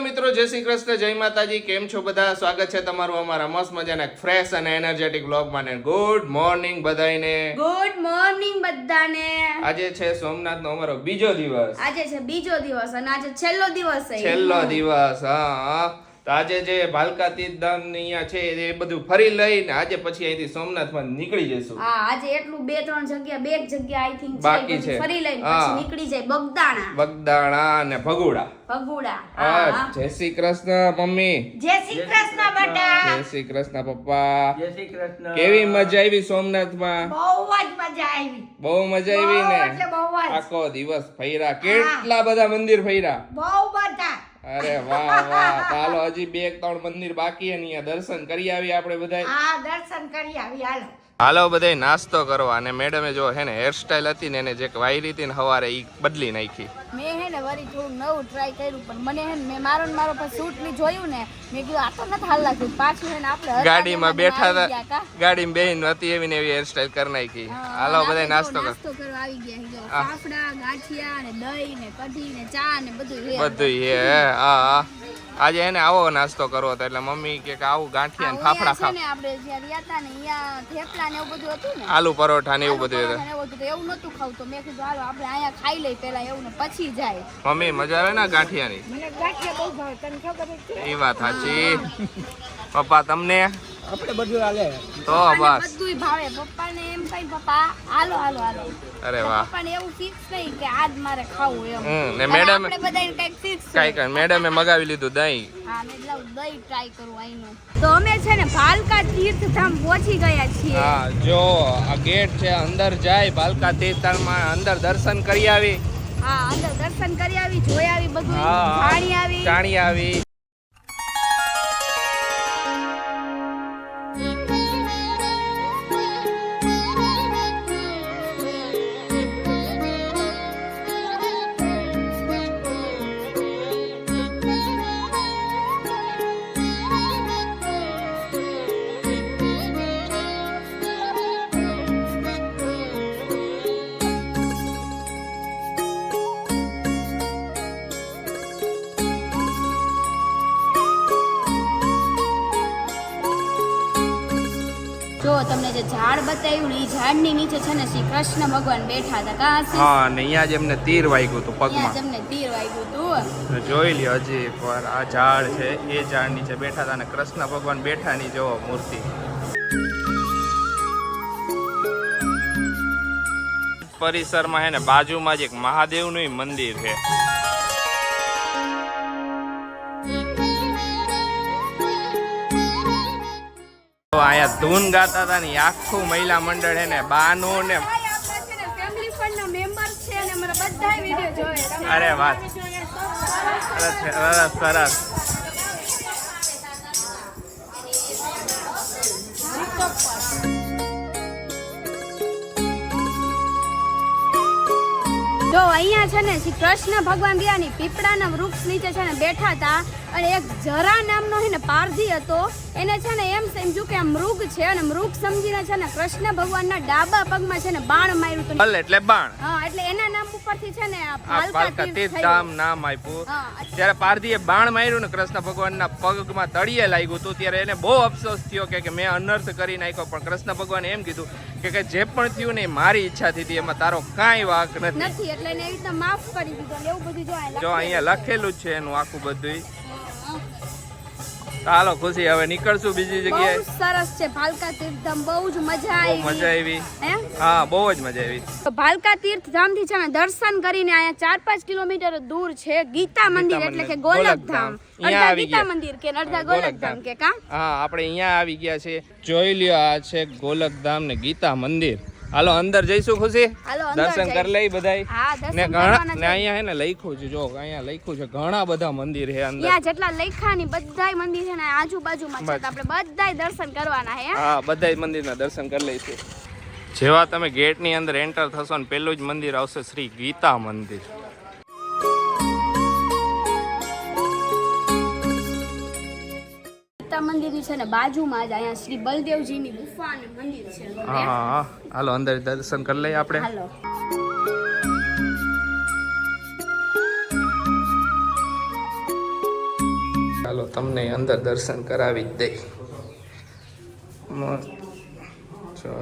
મિત્રો જય શ્રી કૃષ્ણ જય માતાજી. કેમ છો બધા? સ્વાગત છે તમારું અમારા મસ્ત મજાના ફ્રેશ અને એનર્જેટિક વ્લોગમાં ને ગુડ મોર્નિંગ બધાને ગુડ મોર્નિંગ બધાને. આજે છે સોમનાથનો અમારો બીજો દિવસ. આજે છે બીજો દિવસ અને આજે છેલ્લો દિવસ છે. છેલ્લો દિવસ હા. તો આજે જે ભાલકા તીર્થધામ ને અહીંયા છે એ બધું ફરી લઈને આજે પછી અહીંથી સોમનાથમાં નીકળી જઈશું. હા આજે એટલું બે ત્રણ જગ્યા બે જગ્યા આઈ થિંક બાકી છે. ફરી લઈને પછી નીકળી જાય બગદાણા. બગદાણા અને ભગુડા. ભગુડા હા જય શ્રી કૃષ્ણ મમ્મી. જય શ્રી કૃષ્ણ બેટા. જય શ્રી કૃષ્ણ પપ્પા. જય શ્રી કૃષ્ણ. કેવી મજા આવી સોમનાથમાં? બહુ જ મજા આવી. બહુ મજા આવી ને? એટલે બહુ આખો દિવસ ફર્યા. કેટલા બધા મંદિર ફર્યા? બહુ બધા. અરે વાહ વાહ. ચાલો હજી બે ત્રણ મંદિર બાકી અહીંયા દર્શન કરી આવી આપણે બધા દર્શન કરી આવી હાલો. હાલો બધા નાસ્તો કરવા. અને મેડમે જો હે ને હેરસ્ટાઈલ હતી ને એને જે વાયરી હતી ને હવારે ઈ બદલી નાખી. મેં હે ને વરી થોડું નવું ટ્રાય કર્યું પણ મને હે ને મેં મારો ને મારો પછી સૂટની જોયું ને મેં કીધું આ તો નથી હાલ લાગ્યું. પાછું હે ને આપણે ગાડીમાં બેઠા હતા. ગાડીમાં બેહીન હતી એવી ને એવી હેરસ્ટાઈલ કરી નાખી. હાલો બધા નાસ્તો કર. નાસ્તો કરવા આવી ગયા જો ફાફડા ગાંઠિયા ને દહીં ને કઢી ને ચા ને બધું બધું હે હા હા. આજે એને આવો નાસ્તો કરવો હતો એટલે મમ્મી કે આવું ગાંઠિયા ને ફાફડા ને આપણે જ્યાં રહ્યા હતા ને અહીંયા થેપલા ને એવું બધું હતું ને? આલુ પરોઠા ને એવું બધું એવું હતું એવું નતું ખાવું તો મેં કીધું હાલો આપણે અહીંયા ખાઈ લઈ પેલા એવું ને પછી જાય. મમ્મી મજા આવે ને ગાંઠિયાની? મને ગાંઠિયા બહુ ભાવે તને ખબર છે? એ વાત સાચી. પપ્પા તમને? આપણે બધું હાલે. તો બસ. બધું ભાવે. પપ્પાને એમ કઈ પપ્પા હાલો હાલો હાલો. અરે વાહ. પપ્પાને એવું ફિક્સ નહીં કે આજ મારે ખાવું એમ. હમ, ને મેડમ- આપણે બધાને કંઈક ફિક્સ કઈ કઈ મેડમે મગાવી લીધું દહીં. હા મેં લાવ દહીં ટ્રાય કરું અહીંનું તો અમે છે ને ભાલકા તીર્થધામ પહોંચી ગયા છીએ. હા જો આ ગેટ છે અંદર જાય બાલકા તીર્થમાં અંદર દર્શન કરી આવી. હા અંદર દર્શન કરી આવી જોઈ આવી બધું જાણી આવી. જાણી આવી. જો ઝાડ બતાવ્યું ને એ ઝાડની નીચે છે ને શ્રી કૃષ્ણ ભગવાન બેઠા હતા. કા હા ને અહીંયા જ એમને તીર વાગ્યું હતું પગમાં. અમને તીર વાગ્યું હતું. જોઈ લ્યો હજી એકવાર આ ઝાડ છે એ ઝાડ નીચે બેઠા હતા અને કૃષ્ણ ભગવાન બેઠા ની જો મૂર્તિ. પરિસરમાં હે ને બાજુમાં જ એક મહાદેવનું મંદિર છે. અહીંયા ધૂન ગાતા હતા ને આખું મહિલા મંડળ હે ને બાનું ને અરે વાત સરસ. સરસ જો અહીંયા છે ને શ્રી કૃષ્ણ ભગવાન રહ્યાની પીપળાના વૃક્ષ નીચે છે ને બેઠા હતા અને એક જરા નામનો છે ને પારધી હતો. એને છે ને એમ સમજ્યું કે આ મૃગ છે અને મૃગ સમજીને છે ને કૃષ્ણ ભગવાનના ડાબા પગમાં છે ને બાણ માર્યું હતું. હલ એટલે બાણ. હા એટલે એના નામ ઉપરથી છે ને આ ભાલકા તીર્થ તીર્થધામ નામ આપ્યું. ત્યારે પારધીએ બાણ માર્યું ને કૃષ્ણ ભગવાનના પગમાં તળિયે લાગ્યું હતું. ત્યારે એને બહુ અફસોસ થયો કે કે મેં અનર્થ કરી નાખ્યો. પણ કૃષ્ણ ભગવાને એમ કીધું કે કે જે પણ થયું ને મારી ઈચ્છાથી હતી. એમાં તારો કાંઈ વાંક નથી. નથી એટલે એને એવી રીતે માફ કરી દીધો એવું બધું જો અહીંયા લખેલું છે એનું આખું બધું ચાલો ખુશી હવે નીકળશું બીજી બહુ સરસ છે ભાલકા તીર્થધામ બહુ જ મજા આવી. મજા આવી. હા? બહુ જ મજા આવી. તો ભાલકા તીર્થધામથી છે ને દર્શન કરીને આયા ચાર પાંચ કિલોમીટર દૂર છે ગીતા મંદિર એટલે કે ગોલકધામ. અડધા ગીતા મંદિર કે અડધા ગોલકધામ કે કા? હા આપણે અહીંયા આવી ગયા છે. જોઈ લ્યો આ છે ગોલકધામ ને ગીતા મંદિર. હાલો અંદર જઈશું ખુશી? દર્શન કરી લઈ બધાય. ને ઘણા ને અહીંયા હે ને લખ્યું છે જો અહીંયા લખ્યું છે ઘણા બધા મંદિર છે અંદર. ત્યાં જેટલા લેખાની બધાય મંદિર છે ને આજુબાજુમાં છે તો આપણે બધાય દર્શન કરવાના હે હા? બધાય મંદિરના દર્શન કરી લઈશું. જેવા તમે ગેટની અંદર એન્ટર થશો ને પેલું જ મંદિર આવશે શ્રી ગીતા મંદિર. ગીતા મંદિરની છે ને બાજુમાં જ અહીંયા શ્રી બલદેવજીની ગુફા અને મંદિર છે. હા હા હાલો અંદર દર્શન કરી લઈએ આપણે. હાલો. ચાલો તમને અંદર દર્શન કરાવી જ દઈ.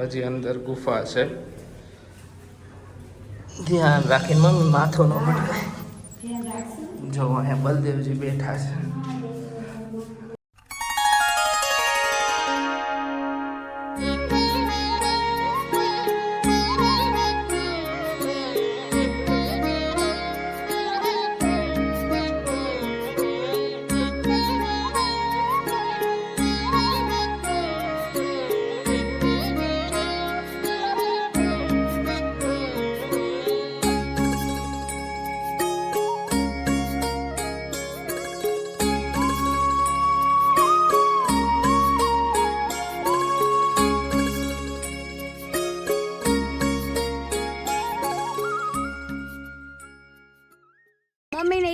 હજી અંદર ગુફા છે. ધ્યાન રાખીને મમ્મી માથો ન ભટકાય જો અહીંયા બલદેવજી બેઠા છે.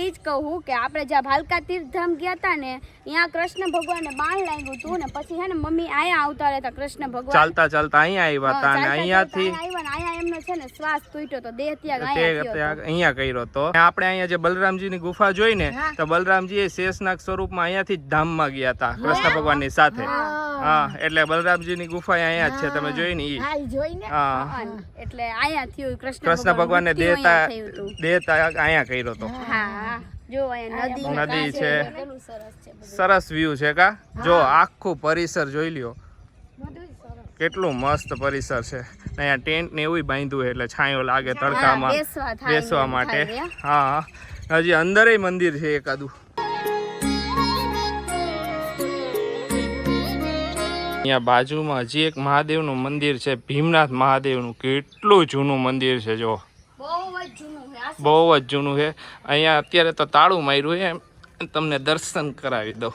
જ કહું કે આપણે જ્યાં ભાલકા તીર્થધામ ગયા હતા ને ત્યાં કૃષ્ણ ભગવાનને બાણ લાગ્યું હતું ને પછી હે ને મમ્મી અહીંયા આવતા રહેતા કૃષ્ણ ભગવાન ચાલતા ચાલતા અહીંયા આવ્યા હતા અને અહીંયાથી આવ્યા ને અહીંયા એમનો છે ને શ્વાસ તૂટ્યો તો દેહ ત્યાગ અહીંયા કર્યો તો. આપણે અહીંયા જે બલરામજીની ગુફા જોઈ ને તો બલરામજી એ શેષનાગ સ્વરૂપમાં અહીંયાથી જ ધામમાં ગયા હતા કૃષ્ણ ભગવાનની સાથે. હા. એટલે બલરામજીની ગુફા અહીંયા જ છે તમે જોઈ ને ઈ. હા એટલે અહીંયા થયું કૃષ્ણ કૃષ્ણ ભગવાનને દેતા અહીંયા દેતા અહીંયા કર્યો તો. હા જો અહીંયા નદી નદી છે. સરસ વ્યૂ છે કા? જો આખું પરિસર જોઈ લ્યો. કેટલું મસ્ત પરિસર છે. અહીંયા ટેન્ટ ને એવું બાંધ્યું એટલે છાંયો લાગે તડકામાં બેસવા એમ માટે. હા? હજી અંદરે મંદિર છે એકાદું અહીંયા બાજુમાં હજી એક મહાદેવનું મંદિર છે ભીમનાથ મહાદેવનું. કેટલું જૂનું મંદિર છે જો. બહુ જ જૂનું છે અહીંયા અત્યારે તો તાળું માર્યું છે તમને દર્શન કરાવી દઉં.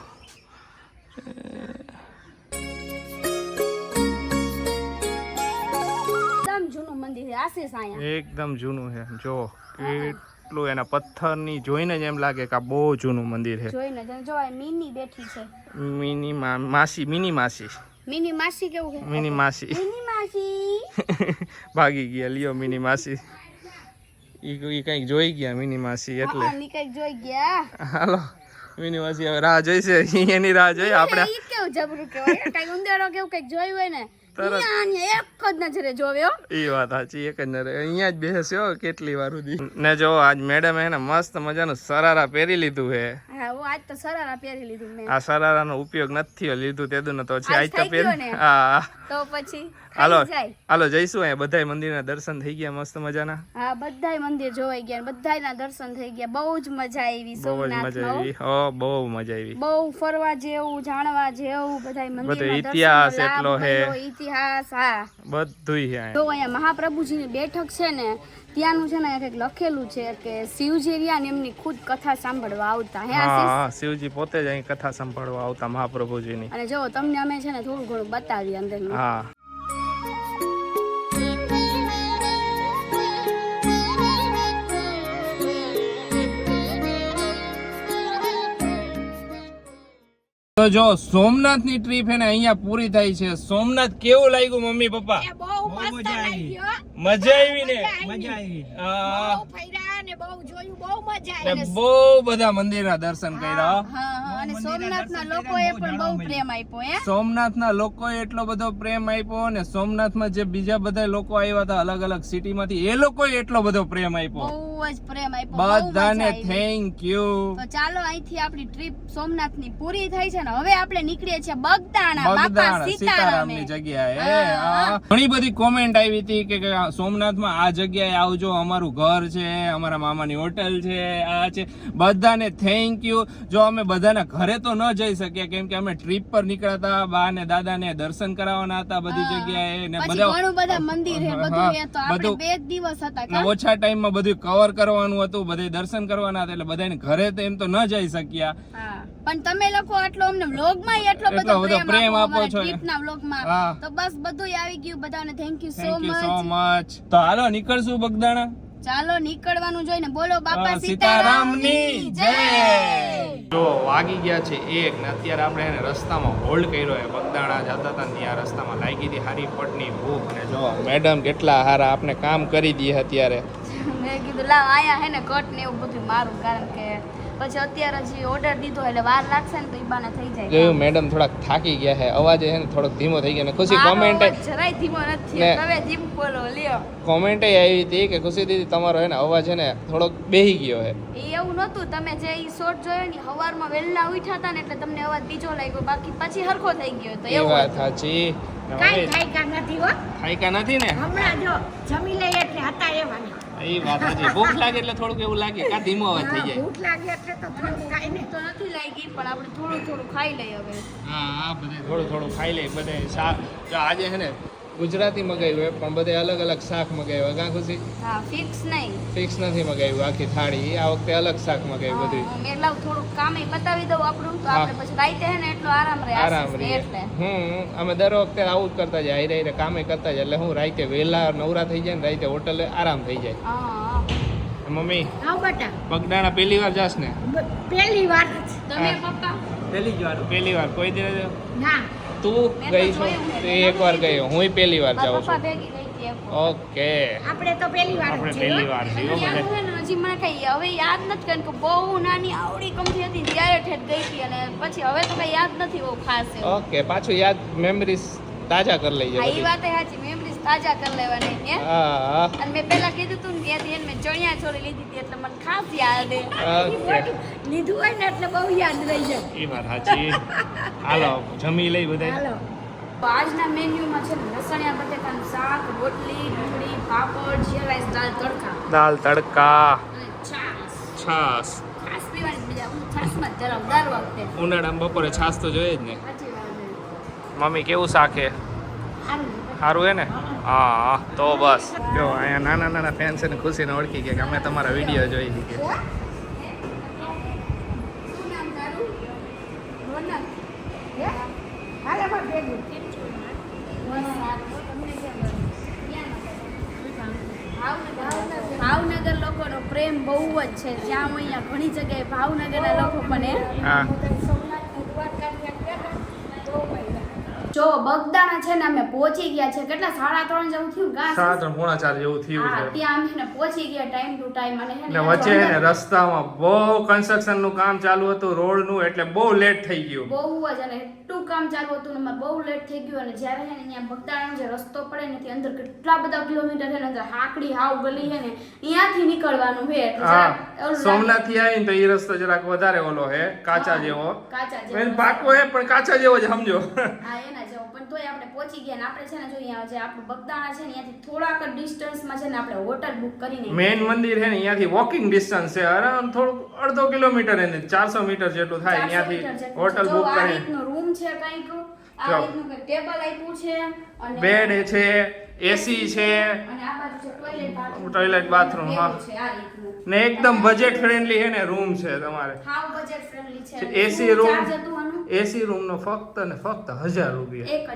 એકદમ જૂનું છે જો કેટલું એના પથ્થરની જોઈને જ એમ લાગે કે આ બહુ જૂનું મંદિર છે. જોઈને જો મિની બેઠી છે. મિની માસી મિની માસી. મિની માસી કેવું છે? મિની માસી. મિની માસી. ભાગી ગયા લ્યો મિની માસી. ઈ ઈ જોઈ ગયા મિની માસી એટલે. હા, જોઈ ગયા. હાલો મિની માસી હવે રાહ જોઈશે એની રાહ જોઈ આપણે. ઈ કેવું જબરું કંઈક જોયું હોય ને એક જ નજરે જોવે હો. વાત સાચી એક જ ન અહીંયા જ બેસ્યો કેટલી વાર સુધી. ને જો આજ મેડમ એને મસ્ત મજાનું સરારા પહેરી લીધું છે આજ તો સરારા પહેરી લીધું મેં. આ સરારાનો ઉપયોગ નથી લીધું તો છે આજ આજ તો થઈ ગયો પહેર ને? હા. તો પછી હાલો હાલો જઈશું અહીંયા. બધાય મંદિરના દર્શન થઈ ગયા મસ્ત મજાના? હા બધાય મંદિર જોવાઈ ગયા ને બધાયના દર્શન થઈ ગયા. બહુ જ મજા આવી બહુ જ મજા આવી. હો બહુ મજા આવી. બહુ ફરવા જેવું જાણવા જેવું બધાય મંદિરના ઇતિહાસ એટલો હે. ઇતિહાસ હા. બધુંય છે અહીંયા. જો અહીંયા મહાપ્રભુજીની બેઠક છે ને ત્યાંનું છે ને કંઈક લખેલું છે કે શિવજી રહ્યા ને એમની ખુદ કથા સાંભળવા આવતા. હે હા શિવજી પોતે જ અહીં કથા સાંભળવા આવતા મહાપ્રભુજીની. અને જો તમને અમે છે ને થોડું ઘણું બતાવીએ અંદર હા. તો જો સોમનાથની ટ્રીપ હે ને અહીંયા પૂરી થાય છે. સોમનાથ કેવું લાગ્યું મમ્મી પપ્પા. મજા આવી. ને મજા આવી. હા બહુ ને જોયું બહુ મજા આવી બહુ બધા મંદિરના દર્શન કર્યા. હો. હા. હા અને સોમનાથના લોકોએ પણ બહુ પ્રેમ આપ્યો હે? સોમનાથના લોકોએ એટલો બધો પ્રેમ આપ્યો અને સોમનાથમાં જે બીજા બધા લોકો આવ્યા હતા અલગ અલગ સિટીમાંથી એ લોકોએ એટલો બધો પ્રેમ આપ્યો. બહુ જ પ્રેમ આપ્યો બધાને થેન્ક યુ તો ચાલો અહીંથી આપણી ટ્રીપ સોમનાથની પૂરી થઈ છે ને હવે આપણે નીકળીએ છીએ બગદાણા બાપા સીતારામે સીતારામની. જગ્યાએ. ઘણી બધી કોમેન્ટ આવી હતી કે સોમનાથમાં સોમનાથમાં આ જગ્યાએ આવજો અમારું ઘર છે અમારા મામાની હોટલ છે આ છે. બધાને થેન્ક યુ જો અમે બધાના ઘરે તો ન જઈ શકીએ કેમ કે અમે ટ્રીપ પર નીકળ્યા હતા બા ને દાદા ને દર્શન કરાવવાના હતા બધી જગ્યાએ ને બધા મંદિર બધું. બે દિવસ હતા ઓછા ટાઈમમાં બધું કવર કરવાનું હતું બધે દર્શન કરવાના હતા એટલે બધાને ઘરે તો એમ તો ન જઈ શક્યા. પણ તમે લોકો આટલો અમને વ્લોગમાં એટલો એટલો બધો પ્રેમ આપો છો ને. ટ્રીપના વ્લોગમાં. તો બસ બધું આવી ગયું બધાને. Thank you so thank so much much તો હાલો નીકળશું બગદાણા. ચાલો નીકળવાનું જોઈને બોલો બાપા સીતારામની જય! જો વાગી ગયા છે એક ને અત્યારે આપણે એને રસ્તામાં હોલ્ડ કર્યો એ બગદાણા જતા હતા ત્યાં રસ્તામાં લાગી હતી હારી પટની ભૂખ. ને જો મેડમ કેટલા હારા આપણે કામ કરી દઈએ અત્યારે. મેં કીધું લાવ આયા હે ને કટ ને એવું બધું મારું કારણ કે પછી અત્યારે જે ઓર્ડર દીધો એટલે વાર લાગશે ને તો ઈ બાને થઈ જાય. જોયું મેડમ થોડાક થાકી ગયા છે. અવાજ છે ને થોડોક ધીમો થઈ ગયો ને ખુશી કોમેન્ટ જરાય ધીમો નથી તમે ધીમ બોલો લ્યો. કોમેન્ટ આવી હતી કે ખુશી દીદી તમારો છે ને અવાજ છે ને થોડોક બેહી ગયો છે. એવું નહોતું. તમે જે ઈ શોર્ટ જોયો ને હવારમાં વહેલા ઉઠ્યા હતા ને એટલે તમને અવાજ બીજો લાગ્યો. બાકી પછી હરખો થઈ ગયો તો એ એવું વાત. સાચી. કાંઈ થાયકા નથી હો. ખાઈકા નથી ને? હમણાં જો જમી લઈએ એટલે હતા એવા ને. એ વાત છે ભૂખ લાગે એટલે થોડુંક એવું લાગે. કા ધીમો અવાજ થઈ જાય. ભૂખ લાગે એટલે તો થોડું ખાઈ ને તો નથી લાગી પણ આપણે થોડું થોડું ખાઈ લઈએ હવે. હા હા બધે થોડું થોડું ખાઈ લઈએ બધે શાક જો આજે છે ને ગુજરાતી મગાવ્યું હોય પણ બધે અલગ અલગ શાક મગાવ્યું કાં ખુશી? હા ફિક્સ નહીં. ફિક્સ નથી મગાવ્યું આખી થાળી. આ વખતે અલગ શાક મગાવ્યું બધું હા, લાવ થોડુંક કામે પતાવી દઉં આપણું તો આપણે પછી રાઈતે હે ને એટલો આરામ રહે આરામ રહે એટલે. હમ અમે દર વખતે આવું જ કરતા જાય આઈ હારે કામે કરતા જાય એટલે હું રાતે વહેલા નવરા થઈ જાય ને રાતે હોટલે આરામ થઈ જાય. મમ્મી આવ બટા. પગડાણા પહેલી વાર જાસ ને? પહેલી વાર તમે પપ્પા? પેલી જ વાર. પહેલી વાર. કોઈ દિવસ? ના. તું ગઈ છું. તું છે. એક વાર ગયો હું પહેલી વાર જાઉં છું. ઓકે. આપણે તો પહેલી વાર આપણે પહેલી વાર હજી મને કઈ હવે યાદ નથી કારણ કે બહુ નાની આવડી કંપની હતી ત્યારે ઠેઠ ગઈ હતી અને પછી હવે તો કઈ યાદ નથી બહુ ખાસ ઓકે પાછું યાદ મેમરીઝ તાજા કરી લઈએ એ વાત સાચી તાજા કરી લેવાની હે. અને મેં પહેલા કીધું તું ને ત્યાંથી એને મેં ચણિયા છોડી લીધી હતી એટલે મને ખાસ યાદ લીધું હોય ને એટલે બહુ યાદ રહી જાય. એ વાત સાચી. હાલો જમી લઈ બધા હાલો. આજના મેન્યુમાં છે લસણિયા બટેકાનું શાક રોટલી ડુંગળી પાપડ જીરા રાઈસ દાળ તડકા. દાળ તડકા. છાસ છાસ છાશ. પીવાની બીજા છાસમાં જરા જ દર વખતે. ઉનાળામાં બપોરે છાસ તો જોઈએ જ ને. છે. મમ્મી કેવું શાક હે સારું હે ને? હા તો બસ. જો અહીંયા નાના નાના ફેન્સ ને ખુશીને ઓળખી ગયા કે અમે તમારા વીડિયો જોઈ લીધી. ભાવનગર લોકોનો પ્રેમ બહુ જ છે. જ્યાં હું અહીંયા ઘણી જગ્યાએ ભાવનગરના લોકો પણ એ હા. જો બગદાણા છે ને અમે પહોંચી ગયા છે. કેટલા? સાડા ત્રણ જેવું થયું ઘાસ સાડા ત્રણ પોણા ચાર જેવું થયું છે. ત્યાં અમે ને પહોંચી ગયા ટાઈમ ટુ ટાઈમ અને ને વચ્ચે ને રસ્તામાં બહુ કન્સ્ટ્રક્શનનું કામ ચાલુ હતું રોડનું એટલે બહુ લેટ થઈ ગયું. બહુ જ અને એટલું કામ ચાલુ હતું ને બહુ લેટ થઈ ગયું અને જ્યારે છે ને અહીંયા બગદાણાનો જે રસ્તો પડે ને ત્યાં અંદર કેટલા બધા કિલોમીટર છે ને અંદર હાકડી હાવ ગલી છે ને અહીંયાથી નીકળવાનું છે. હા સોમનાથથી આવીને તો એ રસ્તો જરાક વધારે ઓલો હે કાચા જેવો. કાચા જેવો. પાકો હે પણ કાચા જેવો જ સમજો. હા એના પણ તોય આપણે પહોંચી ગયા ને આપણે છે ને જો અહીંયા જે આપણું બગદાણા છે ને અહીંયાથી થોડાક ડિસ્ટન્સમાં છે ને આપણે હોટલ બુક કરીને મેઇન મંદિર છે ને અહીંયાથી વોકિંગ ડિસ્ટન્સ છે. આરામ થોડુંક અડધો કિલોમીટર એને ચારસો મીટર જેટલું થાય 400 અહીંયાથી હોટલ બુક કરીને. કરી રૂમ છે કંઈક આ રીતનું ટેબલ આપ્યું છે અને બેડ છે એસી છે. ટોયલેટ બાથરૂમ હા. ને એકદમ બજેટ ફ્રેન્ડલી છે ને રૂમ છે તમારે. એસી આનું? એસી રૂમ નો ફક્ત ને ફક્ત હજાર રૂપિયા.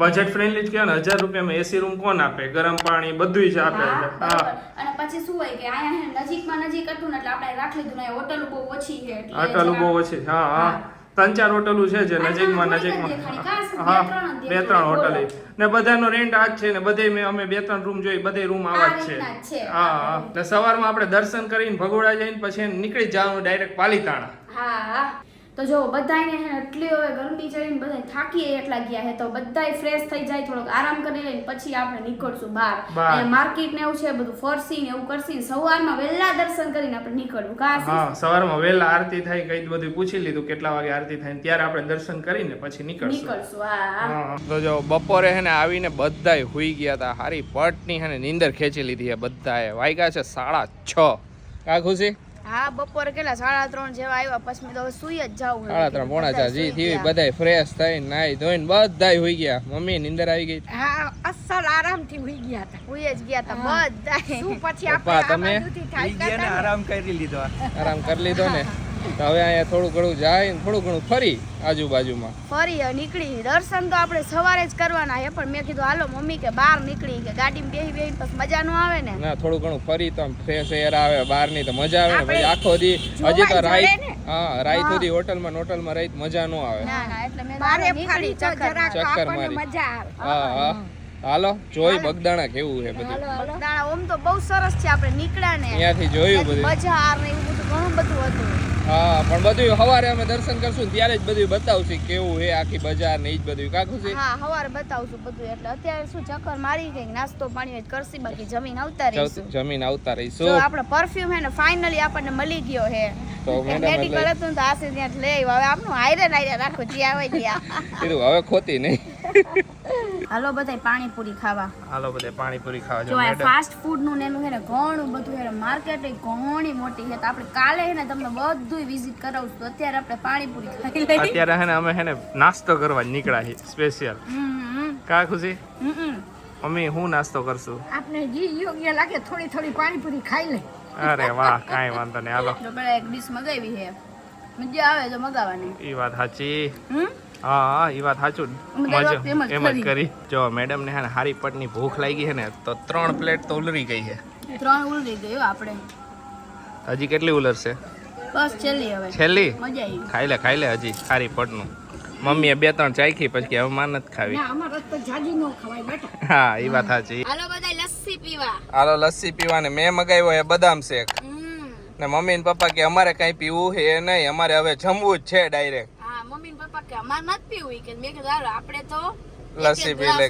બજેટ ફ્રેન્ડલી જ કહેવાય ને હજાર રૂપિયામાં એસી રૂમ કોણ આપે? ગરમ પાણી બધું જ આપે હા, અને પછી શું હોય કે અહીંયા નજીકમાં નજીક હતું ને એટલે આપણે રાખી લીધું ને હોટલ બહુ ઓછી છે હોટલ બહુ ઓછી હા. હા. ત્રણ ચાર હોટલો છે જે નજીકમાં નજીકમાં. હા બે ત્રણ હોટલ ને બધાનો રેન્ટ આ જ છે ને બધે મેં અમે બે ત્રણ રૂમ જોઈ બધે રૂમ આવા જ છે. હા હા. ને સવારમાં આપણે દર્શન કરીને ભગોડા જઈને પછી નીકળી જવાનું ડાયરેક્ટ પાલીતાણા. હા. તો જો બધાને હે એટલી હવે ગરમી ચડીને બધા થાકીએ એટલા ગયા હે તો બધાય ફ્રેશ થઈ જાય થોડોક આરામ કરી લઈને પછી આપણે નીકળશું બહાર. અને માર્કેટ ને એવું છે બધું ફરસી ને એવું કરસી સવારમાં વહેલા દર્શન કરીને આપણે નીકળવું. હા સવારમાં વહેલા આરતી થાય કઈ બધું પૂછી લીધું કેટલા વાગે આરતી થાય ત્યારે આપણે દર્શન કરીને પછી નીકળશું. નીકળશું હા, તો જો બપોરે હે ને આવીને બધાય હુઈ ગયા હતા હારી પટની હે ને નીંદર ખેંચી લીધી હે બધાએ. વાગ્યા છે સાડા છ. કા ખુશી? હા બપોર કેટલા? સાડા ત્રણ જેવા આવ્યા પછી મેં તો હવે સુઈ જ જાવ સાડા ત્રણ પોણા ચાર જી થી બધાય ફ્રેશ થઈ નાઈ ધોઈને બધાય હોઈ ગયા. મમ્મી નીંદર આવી ગઈ? હા અસલ આરામથી હોઈ ગયા હતા. સુઈ જ ગયા હતા બધા શું પછી આપણે તમે? આરામ કરી લીધો. આરામ કરી લીધો ને? તો હવે અહીંયા થોડું ઘણું જાય ને થોડું ઘણું ફરી આજુબાજુમાં. ફરી નીકળી. દર્શન તો આપણે સવારે જ કરવાના છે પણ મેં કીધું હાલો મમ્મી કે બહાર નીકળી કે ગાડીમાં બેહી બેહી પછી મજા નો આવે ને. ના થોડું ઘણું ફરી તો ફ્રેશ એર આવે બહારની તો મજા આવે ને પછી આખો દી હજી તો રાઈટ હા રાઈ સુધી હોટલમાં ને હોટલમાં રહી તો મજા ન આવે. ના ના એટલે મેં બારે ફરી ચક્કર મારી. મજા આવે. હા હા. હાલો જોઈ બગદાણા કેવું છે બધું. બગદાણા ઓમ તો બહુ સરસ છે આપણે નીકળ્યા ને. અહીંયાથી જોયું બધું. બજાર ને એવું બધું ઘણું બધું હતું. હા પણ બધું સવારે અમે દર્શન કરશું ત્યારે જ બધું બતાવશું કેવું હે આખી બજાર ને ઈ જ બધું કા છે હા સવારે બતાવશું બધું એટલે અત્યારે શું ચક્કર મારી ગઈ નાસ્તો પાણી જ કરશી બાકી જમીન આવતા રહીશું. જમીન આવતા રહીશું. રહીશું આપણો પરફ્યુમ હે ને ફાઇનલી આપણને મળી ગયો હે તો મેડમ મેડિકલ હતું તો આશે ત્યાં લઈ હવે આપનું હાયરે ને રાખો જ્યાં હોય ત્યાં. કીધું હવે ખોતી નહીં. હાલો બધાય પાણીપુરી ખાવા. હાલો બધાય પાણીપુરી ખાવા જો આ ફાસ્ટ ફૂડનું નેનું હે ને ઘણું બધું હે માર્કેટ ઘણી મોટી છે. તો આપણે કાલે હે ને તમને બધું વિઝિટ કરાવું તો અત્યારે આપણે પાણીપુરી ખાઈ લઈએ. અત્યારે હે ને અમે હે ને નાસ્તો કરવા નીકળ્યા છે સ્પેશિયલ કા ખુશી. મમ્મી હું નાસ્તો કરશું? આપને જી યોગ્ય લાગે થોડી થોડી પાણીપુરી ખાઈ લે અરે વાહ કાઈ વાંધો નહીં. હાલો. જો પેલા એક ડીશ મગાવી છે. મજા આવે તો મગાવવાની એ વાત સાચી. હમ? હા હા એ વાત સાચું મજો એમ જ કરી. જો મેડમ ને હે હારી પટની ભૂખ લાગી છે ને તો ત્રણ પ્લેટ તો ઉલરી ગઈ છે ત્રણ ઉલરી ગયું આપણે. હજી કેટલી ઉલરશે? બસ છેલ્લી હવે. છેલ્લી? મજા આવી. ખાઈ લે ખાઈ લે હજી હારી પટનું. મમ્મીએ બે ત્રણ ચાખી પછી હવે માન નથી ખાવી. ના અમારે તો જાજી ન ખવાય બેટા. હા એ વાત સાચી. હાલો બધા લસ્સી પીવા. હાલો લસ્સી પીવાને. મેં મગાવ્યો એ બદામ શેક. ને મમ્મી ને પપ્પા કે અમારે કઈ પીવું છે નહીં અમારે હવે જમવું જ છે ડાયરેક્ટ. ને પપ્પા કે અમારે નથી પીવું. કે મેં કીધું આપણે તો લસ્સી પી લે.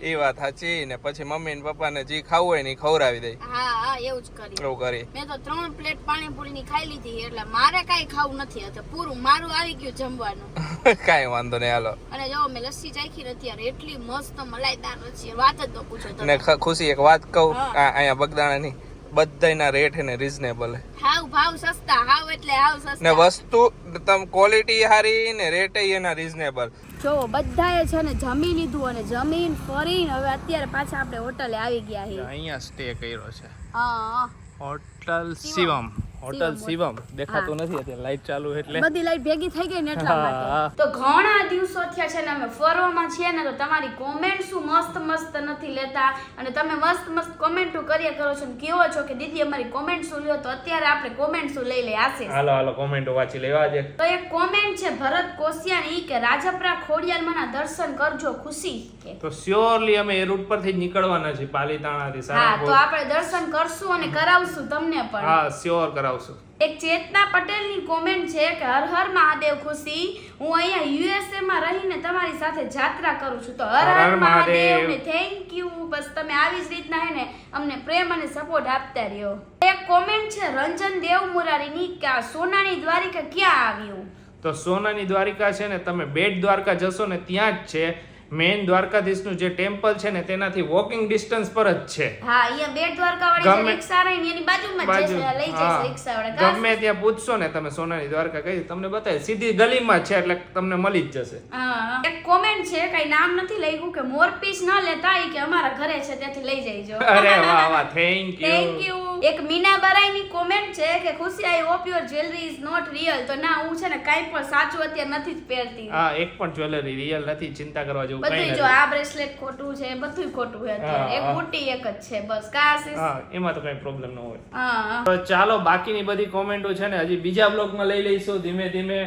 એ વાત સાચી ને પછી મમ્મી ને પપ્પા ને જે ખાવું હોય ને ખવડાવી દે. હા હા એવું જ કરી એવું કરી મેં તો ત્રણ પ્લેટ પાણીપુરી ની ખાઈ લીધી એટલે મારે કાંઈ ખાવું નથી હતું પૂરું મારું આવી ગયું જમવાનું. કાંઈ વાંધો નહીં હાલો. અને જો મેં લસ્સી ચાખી નથી યાર એટલી મસ્ત મલાઈદાર લસ્સી. વાત જ ન પૂછો ને ખુશી એક વાત કહું હા. બગદાણા અહીંયા બધાયના રેટ હે ને રીઝનેબલ હે હાવ ભાવ સસ્તા હાવ એટલે હાવ ને વસ્તુ તમ ક્વોલિટી સારી ને રેટ એના રીઝનેબલ જો બધાએ છે ને જમી લીધું અને જમીન ફરીને હવે અત્યારે પાછા આપણે હોટલે આવી ગયા છે અહીંયા સ્ટે કર્યો છે. હા. હોટલ શિવમ હોટલ શિવમ દેખાતું નથી અત્યારે લાઈટ ચાલુ એટલે. બધી લાઈટ ભેગી થઈ ગઈ ને એટલા માટે. તો ઘણા દિવસો થયા છે ને અમે ફરવામાં છીએ ને તો તમારી કોમેન્ટ શું મસ્ત મસ્ત નથી લેતા? અને તમે મસ્ત મસ્ત કોમેન્ટો કર્યા કરો છો ને કેવો છો કે દીદી અમારી કોમેન્ટ શું લ્યો તો અત્યારે આપણે કોમેન્ટ શું લઈ લે આશીષ. હાલો હાલો કોમેન્ટો વાંચી લેવા આજે તો એક કોમેન્ટ છે ભરત કોસિયાની કે રાજપરા ખોડિયારમાંના દર્શન કરજો ખુશી કે. તો સ્યોરલી અમે એ રૂટ પરથી જ નીકળવાના છે પાલીતાણાથી હા તો આપણે દર્શન કરશું અને કરાવશું તમને પણ. હા શ્યોર કરાવશું. એક ચેતના પટેલની કોમેન્ટ છે કે હર હર મહાદેવ ખુશી. હું અહીંયા યુએસએ માં રહીને તમારી સાથે જાત્રા કરું છું. તો હર હર મહાદેવ મહાદેવ. ને થેન્ક યુ બસ તમે આવી જ રીતના હે ને અમને પ્રેમ અને સપોર્ટ આપતા રહ્યો. એક કોમેન્ટ છે રંજન દેવ મુરારીની કે આ સોનાની દ્વારિકા ક્યાં આવ્યું? તો સોનાની દ્વારિકા છે ને તમે બેટ દ્વારકા જશો ને ત્યાં જ છે. મેઇન દ્વારકાધીશનું જે ટેમ્પલ છે ને તેનાથી વોકિંગ ડિસ્ટન્સ પર જ છે. હા અહીંયા બેટ દ્વારકા વાળી રિક્ષા રહી એની બાજુમાં જ બાજુ લઈ જશે રિક્ષા વાળા ગમે ત્યાં પૂછશો ને તમે સોનાની દ્વારકા કઈ તમને બતાવે સીધી ગલીમાં છે એટલે તમને મળી જ જશે. હા એક કોમેન્ટ છે કઈ નામ નથી લખ્યું કે મોરપીસ ન લેતા એ કે અમારા ઘરે છે ત્યાંથી લઈ જઈજો. અરે વાહ વાહ થેન્ક થેન્ક યુ યુ એક મીના બરાઈની કોમેન્ટ છે કે ખુશી I hope your jewellery is not real તો ના હું છે ને કાઈ પણ સાચું અત્યારે નથી જ પહેરતી. હા એક પણ જ્વેલરી રિયલ નથી ચિંતા કરવા જેવું કઈ બધું જો આ બ્રેસલેટ ખોટું છે બધું ખોટું છે એક બુટી એક જ છે બસ. કાશીસ હા એમાં તો કઈ પ્રોબ્લેમ ન હોય. હા. તો ચાલો બાકીની બધી કોમેન્ટો છે ને હજી બીજા બ્લોગમાં લઈ લઈશું. ધીમે ધીમે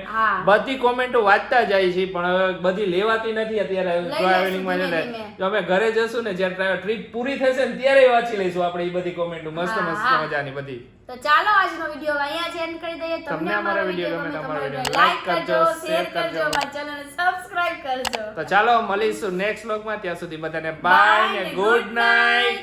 બધી કોમેન્ટો વાંચતા જાય છે પણ હવે બધી લેવાતી નથી અત્યારે. ટ્રાવેલિંગમાં છે ને જો અમે ઘરે જશું ને જ્યારે ટ્રીપ પૂરી થશે ને ત્યારે વાંચી લઈશું આપણે એ બધી કોમેન્ટો. મસ્ત મસ્ત મજાની બધી. તો ચાલો આજનો વીડિયો અહીંયા જ એન્ડ કરી દઈએ. તમને અમારો વીડિયો ગમે તમારો વીડિયો લાઈક કરજો શેર કરજો અમારા ચેનલને સબસ્ક્રાઇબ કરજો. તો ચાલો મળીશું નેક્સ્ટ વ્લોગમાં ત્યાં સુધી બધાને બાય ને ગુડ નાઇટ